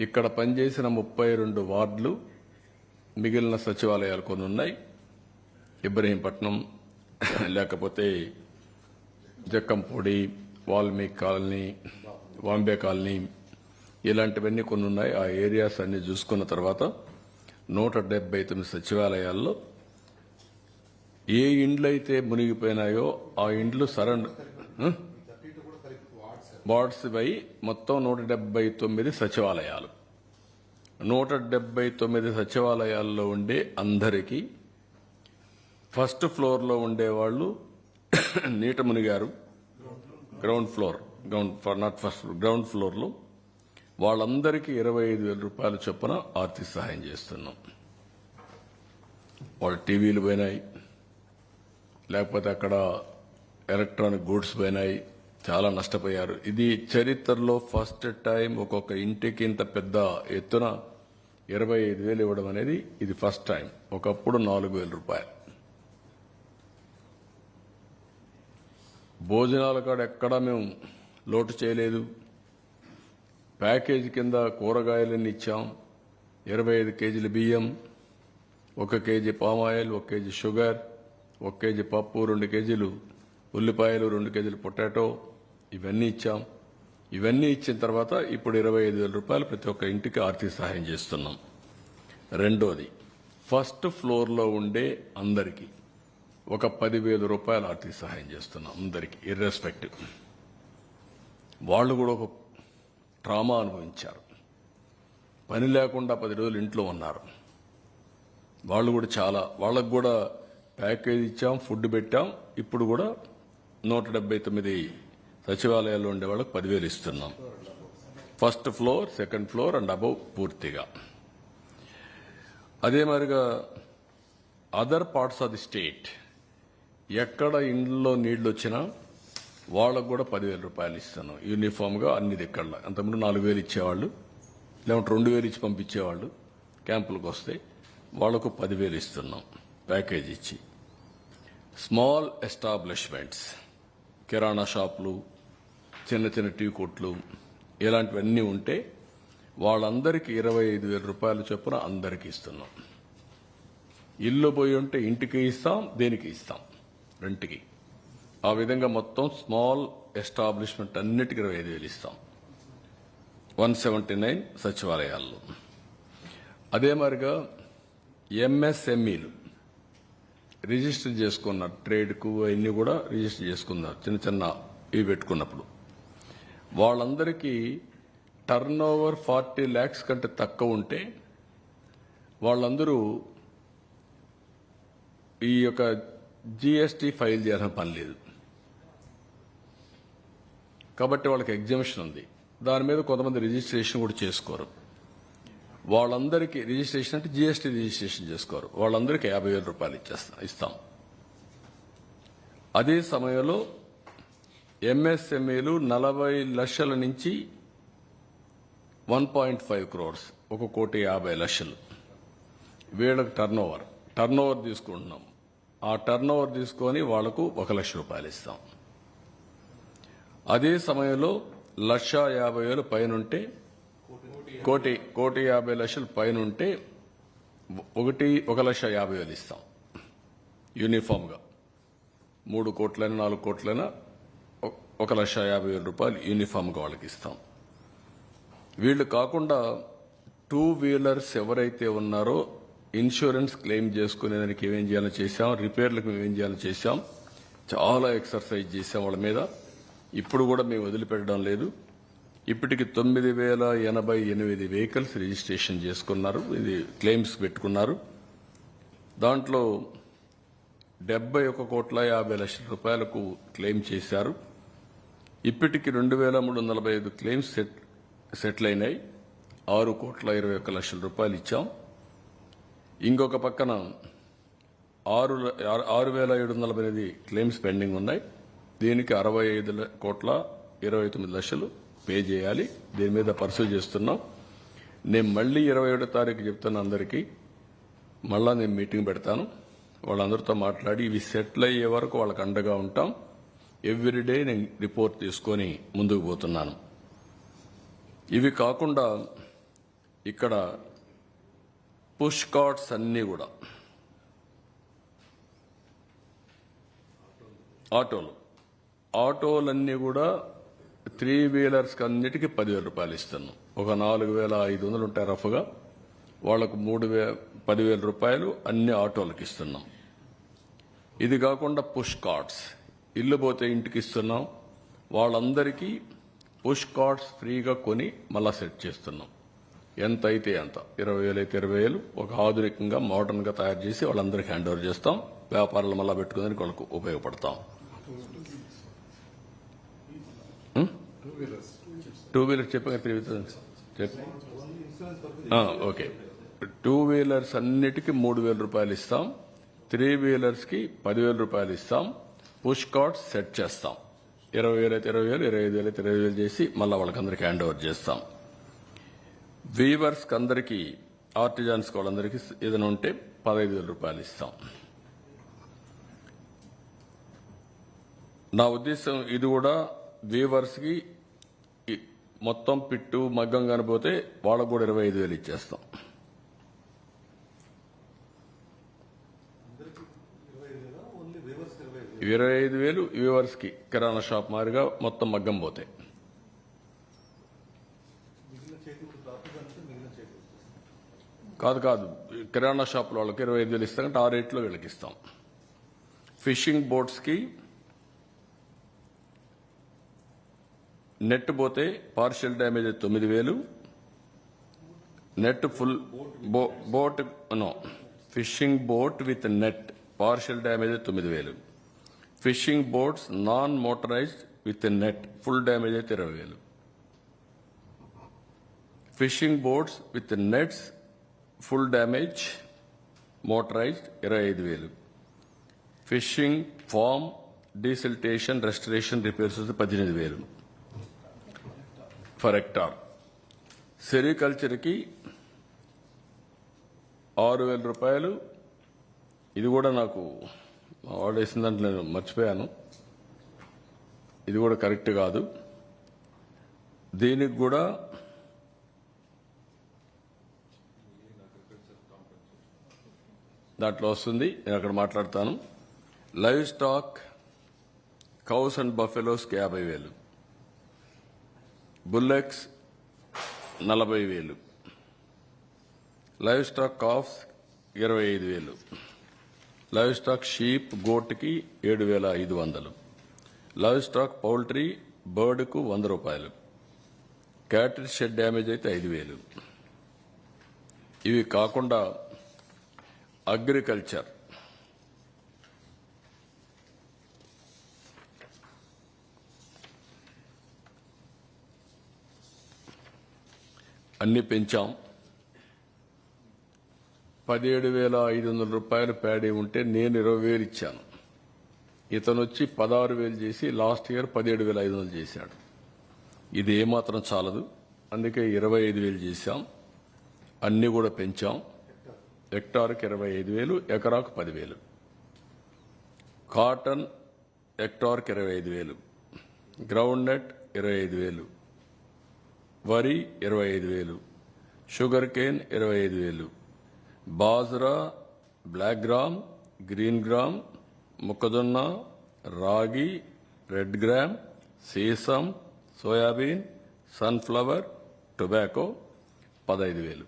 ఇక్కడ పనిచేసిన ముప్పై రెండు వార్డులు మిగిలిన సచివాలయాలు కొన్ని ఉన్నాయి. ఇబ్రహీంపట్నం లేకపోతే జక్కంపూడి వాల్మీకి కాలనీ వాంబే కాలనీ ఇలాంటివన్నీ కొన్ని ఉన్నాయి. ఆ ఏరియాస్ అన్ని చూసుకున్న తర్వాత నూట డెబ్బై తొమ్మిది సచివాలయాల్లో ఏ ఇండ్లు అయితే మునిగిపోయినాయో ఆ ఇండ్లు సరెండర్ వార్డ్స్ పై మొత్తం నూట డెబ్బై తొమ్మిది సచివాలయాలు. నూట డెబ్బై తొమ్మిది సచివాలయాల్లో ఉండే అందరికీ ఫస్ట్ ఫ్లోర్లో ఉండేవాళ్ళు నీట మునిగారు ground floor ground for not first ground ఫ్లోర్లో వాళ్ళందరికీ ఇరవై ఐదు వేల రూపాయల చొప్పున ఆర్థిక సహాయం చేస్తున్నాం. వాళ్ళ టీవీలు పోయినాయి. లేకపోతే అక్కడ ఎలక్ట్రానిక్ గూడ్స్ పోయినాయి. చాలా నష్టపోయారు. ఇది చరిత్రలో ఫస్ట్ టైం ఒక్కొక్క ఇంటికి ఇంత పెద్ద ఎత్తున ఇరవై ఐదు వేలు ఇవ్వడం అనేది ఇది ఫస్ట్ టైం. ఒకప్పుడు నాలుగు వేల రూపాయలు. భోజనాల కాడ ఎక్కడా మేము లోటు చేయలేదు. ప్యాకేజీ కింద కూరగాయలన్నీ ఇచ్చాం. ఇరవై ఐదు కేజీల బియ్యం ఒక కేజీ పామాయిల్ ఒక కేజీ షుగర్ ఒక కేజీ పప్పు రెండు కేజీలు ఉల్లిపాయలు రెండు కేజీలు పొటాటో ఇవన్నీ ఇచ్చాం. ఇవన్నీ ఇచ్చిన తర్వాత ఇప్పుడు ఇరవై ఐదు వేల రూపాయలు ప్రతి ఒక్క ఇంటికి ఆర్థిక సహాయం చేస్తున్నాం. రెండోది ఫస్ట్ ఫ్లోర్లో ఉండే అందరికీ ఒక పదివేల రూపాయలు ఆర్థిక సహాయం చేస్తున్నాం. అందరికీ ఇర్రెస్పెక్టివ్ వాళ్ళు కూడా ఒక ట్రామా అనుభవించారు. పని లేకుండా పది రోజులు ఇంట్లో ఉన్నారు. వాళ్ళు కూడా చాలా వాళ్ళకు కూడా ప్యాకేజ్ ఇచ్చాం ఫుడ్ పెట్టాం. ఇప్పుడు కూడా నూట డెబ్బై తొమ్మిది సచివాలయాల్లో ఉండే వాళ్ళకి పదివేలు ఇస్తున్నాం. First floor second floor and above పూర్తిగా. అదే మరిగా other parts of the state ఎక్కడ ఇండ్లలో నీళ్ళు వచ్చినా వాళ్ళకు కూడా పదివేల రూపాయలు ఇస్తున్నాం. యూనిఫామ్గా అన్ని దిక్కల అంతకుముందు నాలుగు వేలు ఇచ్చేవాళ్ళు లేకుంటే రెండు వేలు ఇచ్చి పంపించేవాళ్ళు క్యాంపులకు వస్తే వాళ్ళకు పదివేలు ఇస్తున్నాం ప్యాకేజ్ ఇచ్చి. స్మాల్ ఎస్టాబ్లిష్మెంట్స్ కిరాణా షాపులు చిన్న చిన్న టీ కొట్లు ఇలాంటివన్నీ ఉంటే వాళ్ళందరికీ ఇరవై ఐదు వేల రూపాయల చొప్పున అందరికీ ఇస్తున్నాం. ఇల్లు పోయి ఉంటే ఇంటికి ఇస్తాం దేనికి ఇస్తాం? రెంట్కి. ఆ విధంగా మొత్తం స్మాల్ ఎస్టాబ్లిష్మెంట్ అన్నిటికీ ఇరవై ఐదు వేలు ఇస్తాం. వన్ సెవెంటీ నైన్ సచివాలయాల్లో. అదే మాదిరిగా ఎంఎస్ఎంఈలు రిజిస్టర్ చేసుకున్నారు ట్రేడ్కు అవన్నీ కూడా రిజిస్టర్ చేసుకున్నారు. చిన్న చిన్న ఇవి పెట్టుకున్నప్పుడు. వాళ్ళందరికీ టర్న్ ఓవర్ ఫార్టీ ల్యాక్స్ కంటే తక్కువ ఉంటే వాళ్ళందరూ ఈ యొక్క జిఎస్టీ ఫైల్ చేయాల్సిన పని లేదు. కాబట్టి వాళ్ళకి ఎగ్జిబిషన్ ఉంది. దాని మీద కొంతమంది రిజిస్ట్రేషన్ కూడా చేసుకోరు. వాళ్ళందరికీ రిజిస్ట్రేషన్ అంటే జిఎస్టీ రిజిస్ట్రేషన్ చేసుకోరు. వాళ్ళందరికీ యాభై వేల రూపాయలు ఇచ్చేస్తాం ఇస్తాం. అదే సమయంలో ఎంఎస్ఎంఏలు నలభై లక్షల నుంచి వన్ పాయింట్ ఫైవ్ క్రోర్స్ ఒక కోటి యాభై లక్షలు. వీళ్ళకి టర్న్ ఓవర్ టర్న్ ఓవర్ తీసుకుంటున్నాం. ఆ టర్న్ ఓవర్ తీసుకొని వాళ్ళకు ఒక లక్ష రూపాయలు ఇస్తాం. అదే సమయంలో లక్ష యాభై వేలు పైనుంటే కోటి కోటి యాభై లక్షలు పైనుంటే ఒకటి ఒక లక్ష యాభై వేలు ఇస్తాం. యూనిఫామ్గా. మూడు కోట్లైనా నాలుగు కోట్లైనా ఒక లక్ష యాభై వేల రూపాయలు యూనిఫామ్గా వాళ్ళకి ఇస్తాం. వీళ్ళు కాకుండా టూ వీలర్స్ ఎవరైతే ఉన్నారో ఇన్సూరెన్స్ క్లెయిమ్ చేసుకునేదానికి ఏమేం చేయాలో చేశాం రిపేర్లకు ఏం చేయాలో చేశాం చాలా ఎక్సర్సైజ్ చేసాం వాళ్ళ మీద. ఇప్పుడు కూడా మేము వదిలిపెట్టడం లేదు. ఇప్పటికి తొమ్మిది వేల ఎనభై ఎనిమిది వెహికల్స్ రిజిస్ట్రేషన్ చేసుకున్నారు. ఇది క్లెయిమ్స్ పెట్టుకున్నారు. దాంట్లో డెబ్బై ఒక కోట్ల యాభై లక్షల రూపాయలకు క్లెయిమ్ చేశారు. ఇప్పటికి రెండు వేల మూడు వందల నలభై ఐదు క్లెయిమ్స్ సెట్ సెటిల్ అయినాయి. ఆరు కోట్ల ఇరవై ఒక్క లక్షల రూపాయలు ఇచ్చాం. ఇంకొక పక్కన ఆరు ల- ఆరు- వేల ఏడు వందల నలభై ఎనిమిది క్లెయిమ్స్ పెండింగ్ ఉన్నాయి. దీనికి అరవై ఐదు కోట్ల ఇరవై తొమ్మిది లక్షలు పే చేయాలి. దీని మీద పర్సూ చేస్తున్నాం. నేను మళ్ళీ ఇరవై ఏడో తారీఖు చెప్తున్నా అందరికీ మళ్ళా నేను మీటింగ్ పెడతాను. వాళ్ళందరితో మాట్లాడి ఇవి సెటిల్ అయ్యే వరకు వాళ్ళకి అండగా ఉంటాం. ఎవ్రీడే నేను రిపోర్ట్ తీసుకొని ముందుకు పోతున్నాను. ఇవి కాకుండా ఇక్కడ పుష్ కార్ట్స్ అన్నీ కూడా. ఆటోలు. ఆటోలన్నీ కూడా త్రీ వీలర్స్కి అన్నిటికీ పదివేల రూపాయలు ఇస్తున్నాం. ఒక నాలుగు వేల ఐదు వందలు ఉంటాయి రఫ్గా. వాళ్ళకు మూడు వే పదివేల రూపాయలు అన్ని ఆటోలకు ఇస్తున్నాం. ఇది కాకుండా పుష్ కార్డ్స్. ఇల్లు పోతే ఇంటికి ఇస్తున్నాం. వాళ్ళందరికీ పుష్ కార్డ్స్ ఫ్రీగా కొని మళ్ళా సెట్ చేస్తున్నాం. ఎంత అయితే ఎంత. ఇరవై వేలు అయితే ఇరవై వేలు. ఒక ఆధునికంగా మోడర్న్గా తయారు చేసి వాళ్ళందరికీ హ్యాండ్ ఓవర్ చేస్తాం. వ్యాపారాలు మళ్ళా పెట్టుకుని వాళ్ళకు ఉపయోగపడతాం. టూ వీలర్ చెప్పగా three wheelers okay. Two wheelers అన్నిటికీ మూడు వేల రూపాయలు ఇస్తాం. త్రీ వీలర్స్కి పదివేల రూపాయలు ఇస్తాం. పుష్ కార్డ్స్ సెట్ చేస్తాం. ఇరవై వేలు అయితే ఇరవై వేలు ఇరవై ఐదు వేలు అయితే ఇరవై వేలు చేసి మళ్ళీ వాళ్ళకందరికీ హ్యాండ్ ఓవర్ చేస్తాం. వీవర్స్కి అందరికీ ఆర్టిజాన్స్ వాళ్ళందరికీ ఏదైనా ఉంటే పదహైదు వేల రూపాయలు ఇస్తాం. నా ఉద్దేశం ఇది కూడా వీవర్స్కి మొత్తం పిట్టు మగ్గం కనిపోతే వాళ్ళకు కూడా ఇరవై ఐదు వేలు ఇచ్చేస్తాం. ఇరవై ఐదు వేలు వ్యూవర్స్కి కిరాణా షాప్ మారిగా మొత్తం మగ్గం పోతాయి కాదు కాదు. కిరాణా షాప్ వాళ్ళకి ఇరవై ఐదు వేలు ఇస్తాం ఆ రేట్లో వీళ్ళకి ఇస్తాం. ఫిషింగ్ బోట్స్కి నెట్ పోతే పార్షియల్ డ్యామేజ్ తొమ్మిది వేలు. Net full boat no. Fishing boat with net partial damage తొమ్మిది వేలు. Fishing boats non motorised with net full damage అయితే ఇరవై వేలు. Fishing boats with nets full damage motorised ఇరవై ఐదు వేలు. Fishing farm desiltation restoration repairs వస్తే పద్దెనిమిది వేలు. For hectare. సెరికల్చర్కి ఆరు వేల రూపాయలు. ఇది కూడా నాకు మా వాడు వేసిన దాంట్లో నేను మర్చిపోయాను. ఇది కూడా కరెక్ట్ కాదు. దీనికి కూడా దాంట్లో వస్తుంది. నేను అక్కడ మాట్లాడతాను. లైవ్ స్టాక్ కౌస్ అండ్ బఫెలోస్కి యాభై వేలు. బుల్లెక్స్ నలభై వేలు. లైవ్ స్టాక్ కాఫ్స్ ఇరవై ఐదు వేలు. లైవ్ స్టాక్ షీప్ గోట్కి ఏడు వేల ఐదు వందలు. లైవ్ స్టాక్ పౌల్ట్రీ బర్డ్కు వంద రూపాయలు. క్యాటరీ షెడ్ డ్యామేజ్ అయితే ఐదు వేలు. ఇవి కాకుండా అగ్రికల్చర్. అన్ని పెంచాం. పదిహేడు వేల ఐదు వందల రూపాయలు ప్యాడీ ఉంటే నేను ఇరవై వేలు ఇచ్చాను. ఇతను వచ్చి పదహారు వేలు చేసి లాస్ట్ ఇయర్ పదిహేడు వేల ఐదు వందలు చేశాడు. ఇది ఏమాత్రం చాలదు. అందుకే ఇరవై ఐదు వేలు చేశాం. అన్ని కూడా పెంచాం. హెక్టార్కి ఇరవై ఐదు వేలు ఎకరాకు పదివేలు. కాటన్ హెక్టార్కి ఇరవై ఐదు వేలు. గ్రౌండ్ నట్ ఇరవై ఐదు వేలు. వరి ఇరవై ఐదు వేలు. షుగర్ కేన్ ఇరవై ఐదు వేలు. Bajra black gram green gram మొక్కజొన్న రాగి రెడ్ గ్రామ్ సీసం సోయాబీన్ సన్ఫ్లవర్ టొబాకో పదహైదు వేలు.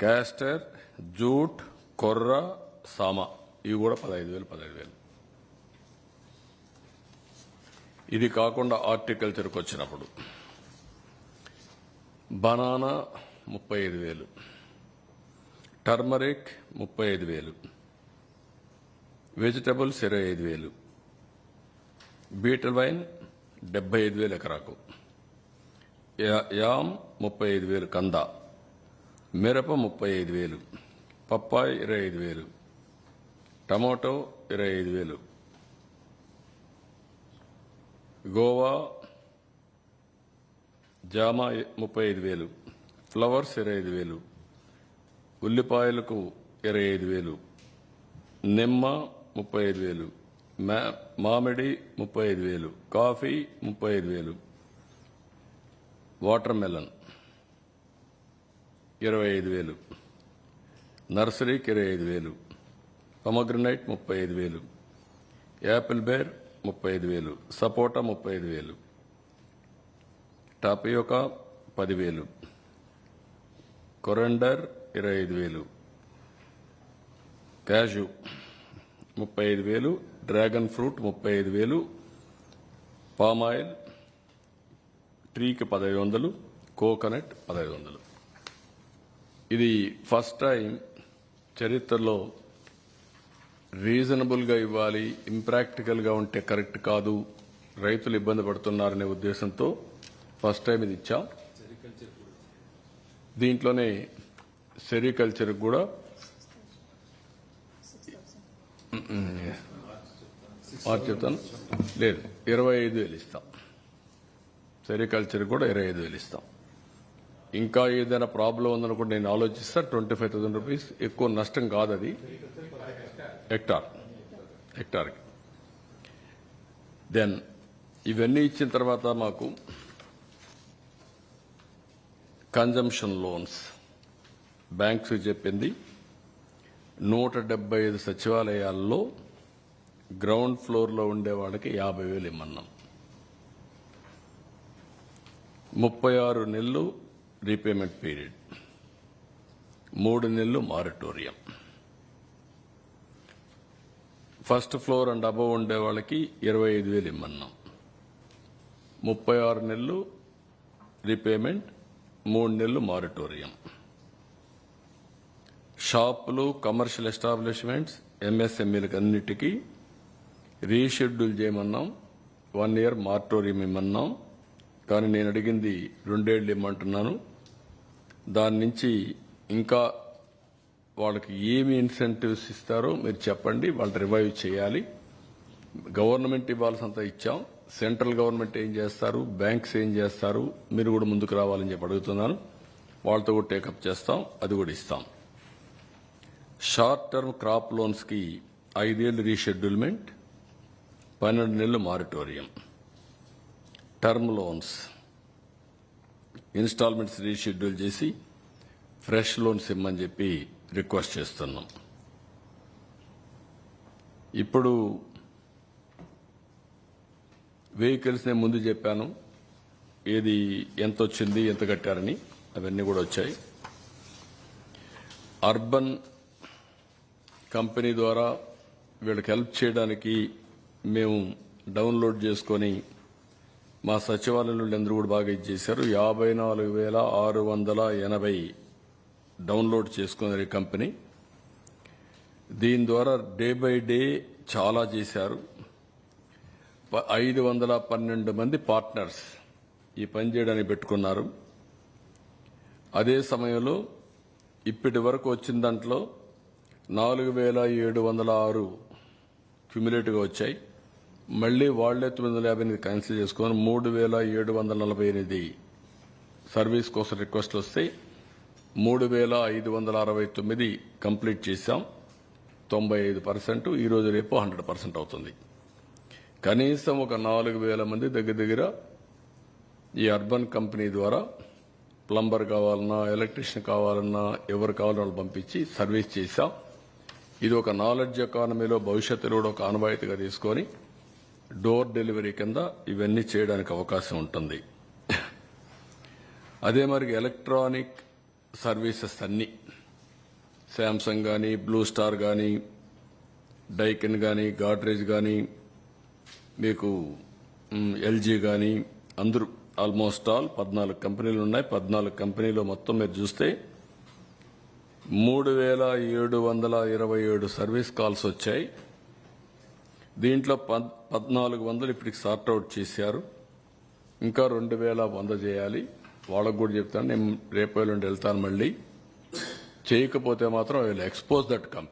క్యాస్టర్ జూట్ కొర్ర సామ. ఇవి కూడా పదహైదు వేలు పదహైదు వేలు. ఇది కాకుండా హార్టికల్చర్కి వచ్చినప్పుడు. బనానా ముప్పై ఐదు వేలు. టర్మరిక్ ముప్పై ఐదు వేలు. వెజిటబుల్స్ ఇరవై ఐదు వేలు. బీటల్ వైన్ డెబ్బై ఐదు వేలు ఎకరాకు. యా- యామ్ ముప్పై ఐదు వేలు కంద. మిరప ముప్పై ఐదు వేలు. పప్పాయి ఇరవై ఐదు వేలు. టమాటో ఇరవై ఐదు వేలు. గోవా జామ ముప్పై ఐదు వేలు. ఫ్లవర్స్ ఇరవై ఐదు వేలు. ఉల్లిపాయలకు ఇరవై ఐదు వేలు నిమ్మ ముప్పై ఐదు వేలు మా- మామిడి ముప్పై ఐదు వేలు కాఫీ ముప్పై ఐదు వేలు వాటర్ మెలన్ ఇరవై ఐదు వేలు నర్సరీకి ఇరవై ఐదు వేలు పమగ్రనైట్ ముప్పై ఐదు వేలు యాపిల్ బేర్ ముప్పై ఐదు వేలు సపోటా ముప్పై ఐదు వేలు టాపియోకా పదివేలు కొరండర్ ఇరవై ఐదు వేలు. క్యాజు ముప్పై ఐదు వేలు. డ్రాగన్ ఫ్రూట్ ముప్పై ఐదు వేలు. పామాయిల్ ట్రీకి పదహైదు వందలు. కోకోనట్ పదహైదు వందలు. ఇది ఫస్ట్ టైం చరిత్రలో రీజనబుల్గా ఇవ్వాలి ఇంప్రాక్టికల్గా ఉంటే కరెక్ట్ కాదు రైతులు ఇబ్బంది పడుతున్నారనే ఉద్దేశంతో ఫస్ట్ టైం ఇది ఇచ్చాం. దీంట్లోనే సెరికల్చర్ కూడా. మార్చి చెప్తాను. లేదు ఇరవై ఐదు వేలు ఇస్తాం. సెరికల్చర్ కూడా ఇరవై ఐదు వేలు ఇస్తాం. ఇంకా ఏదైనా ప్రాబ్లం ఉందనుకుంటే నేను ఆలోచిస్తా. ట్వంటీ ఫైవ్ థౌసండ్ రూపీస్ ఎక్కువ నష్టం కాదు అది. హెక్టార్. హెక్టార్కి. దెన్ ఇవన్నీ ఇచ్చిన తర్వాత మాకు కన్జంప్షన్ లోన్స్ బ్యాంక్స్ చెప్పింది నూట డెబ్బై ఐదు సచివాలయాల్లో గ్రౌండ్ ఫ్లోర్లో ఉండే వాళ్ళకి యాభై వేలు ఇమ్మన్నాం. ముప్పై ఆరు నెలలు రీపేమెంట్ పీరియడ్ మూడు నెలలు moratorium first floor and above ఉండే వాళ్ళకి ఇరవై ఐదు వేలు ఇమ్మన్నాం. ముప్పై ఆరు నెలలు రీపేమెంట్ మూడు నెలలు మారిటోరియం షాపులు కమర్షియల్ ఎస్టాబ్లిష్మెంట్స్ ఎంఎస్ఎంఈలకు అన్నిటికీ రీషెడ్యూల్ చేయమన్నాం. వన్ ఇయర్ మారిటోరియం ఇమ్మన్నాం. కానీ నేను అడిగింది రెండేళ్ళు ఇమ్మంటున్నాను. దాని నుంచి ఇంకా వాళ్ళకి ఏమి ఇన్సెంటివ్స్ ఇస్తారో మీరు చెప్పండి. వాళ్ళు రివైవ్ చేయాలి. గవర్నమెంట్ ఇవ్వాల్సినంత ఇచ్చాం. సెంట్రల్ గవర్నమెంట్ ఏం చేస్తారు? బ్యాంక్స్ ఏం చేస్తారు? మీరు కూడా ముందుకు రావాలని చెప్పి అడుగుతున్నాను. వాళ్ళతో కూడా టేకప్ చేస్తాం. అది కూడా ఇస్తాం. షార్ట్ టర్మ్ క్రాప్ లోన్స్కి ఐదేళ్ళు రీషెడ్యూల్మెంట్ పన్నెండు నెలలు moratorium. Term loans. Instalments reschedule చేసి ఫ్రెష్ లోన్స్ ఇమ్మని చెప్పి రిక్వెస్ట్ చేస్తున్నాం. ఇప్పుడు వెహికల్స్ నేను ముందు చెప్పాను. ఏది ఎంత వచ్చింది ఎంత కట్టారని అవన్నీ కూడా వచ్చాయి. అర్బన్ కంపెనీ ద్వారా వీళ్ళకి హెల్ప్ చేయడానికి మేము డౌన్లోడ్ చేసుకొని మా సచివాలయంలో అందరూ కూడా బాగా ఇచ్చేశారు యాభై నాలుగు వేల ఆరు వందల ఎనభై డౌన్లోడ్ చేసుకున్నారు ఈ కంపెనీ. దీని ద్వారా డే బై డే చాలా చేశారు. ఐదు వందల పన్నెండు మంది పార్ట్నర్స్ ఈ పని చేయడానికి పెట్టుకున్నారు. అదే సమయంలో ఇప్పటి వరకు వచ్చిన దాంట్లో నాలుగు వేల ఏడు వందల ఆరు క్యుములేటివ్గా వచ్చాయి. మళ్ళీ వాళ్ళే తొమ్మిది వందల యాభై ఎనిమిది క్యాన్సిల్ చేసుకొని మూడు వేల ఏడు వందల నలభై ఎనిమిది సర్వీస్ కోసం రిక్వెస్ట్ వస్తే మూడు వేల ఐదు వందల అరవై తొమ్మిది కంప్లీట్ చేశాం. తొంభై ఐదు పర్సెంట్. ఈరోజు రేపు హండ్రెడ్ పర్సెంట్ అవుతుంది. కనీసం ఒక నాలుగు వేల మంది దగ్గర దగ్గర ఈ అర్బన్ కంపెనీ ద్వారా ప్లంబర్ కావాలన్నా ఎలక్ట్రీషియన్ కావాలన్నా ఎవరు కావాలన్నా వాళ్ళు పంపించి సర్వీస్ చేశాం. ఇది ఒక నాలెడ్జ్ ఎకానమీలో భవిష్యత్తులో కూడా ఒక ఆనవాయితీగా తీసుకొని డోర్ డెలివరీ కింద ఇవన్నీ చేయడానికి అవకాశం ఉంటుంది. అదే మరి ఎలక్ట్రానిక్ సర్వీసెస్ అన్ని. శాంసంగ్ కానీ బ్లూ స్టార్ కానీ డైకిన్ కానీ గాడ్రేజ్ కానీ మీకు ఎల్జీ కానీ అందరూ ఆల్మోస్ట్ ఆల్ పద్నాలుగు కంపెనీలు ఉన్నాయి. పద్నాలుగు కంపెనీలో మొత్తం మీరు చూస్తే మూడు వేల ఏడు వందల ఇరవై ఏడు సర్వీస్ కాల్స్ వచ్చాయి. దీంట్లో పద్- పద్నాలుగు వందలు ఇప్పటికి సార్ట్అవుట్ చేశారు. ఇంకా రెండు వేల వంద చేయాలి. వాళ్ళకు కూడా చెప్తాను. నేను రేపు ఎల్లుండి వెళ్తాను మళ్ళీ. చేయకపోతే మాత్రం I will expose that company.